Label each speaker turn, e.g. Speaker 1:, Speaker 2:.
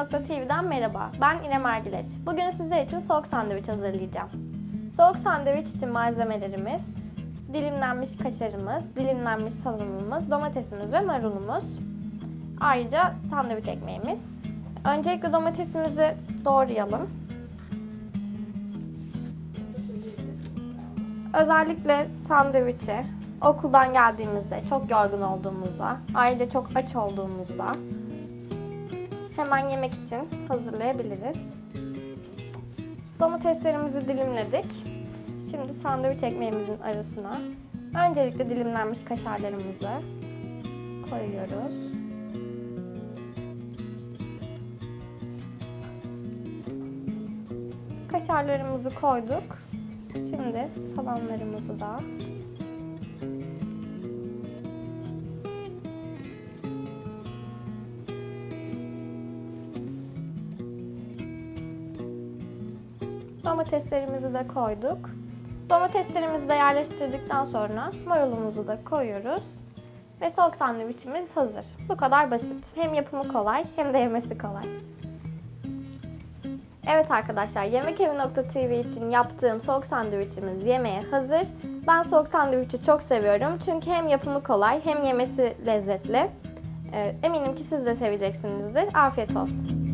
Speaker 1: Yemekevi.tv'den merhaba. Ben İrem Ergileç. Bugün sizler için soğuk sandviç hazırlayacağım. Soğuk sandviç için malzemelerimiz dilimlenmiş kaşarımız, dilimlenmiş salamımız, domatesimiz ve marulumuz. Ayrıca sandviç ekmeğimiz. Öncelikle domatesimizi doğrayalım. Özellikle sandviçi okuldan geldiğimizde, çok yorgun olduğumuzda, ayrıca çok aç olduğumuzda hemen yemek için hazırlayabiliriz. Domateslerimizi dilimledik. Şimdi sandviç ekmeğimizin arasına öncelikle dilimlenmiş kaşarlarımızı koyuyoruz. Kaşarlarımızı koyduk. Şimdi salamlarımızı da Domateslerimizi de koyduk. Domateslerimizi de yerleştirdikten sonra marulumuzu da koyuyoruz. Ve soğuk sandviçimiz hazır. Bu kadar basit. Hem yapımı kolay hem de yemesi kolay. Evet arkadaşlar yemekevi.tv için yaptığım soğuk sandviçimiz yemeğe hazır. Ben soğuk sandviçi çok seviyorum çünkü hem yapımı kolay hem yemesi lezzetli. Ee, Eminim ki siz de seveceksinizdir. Afiyet olsun.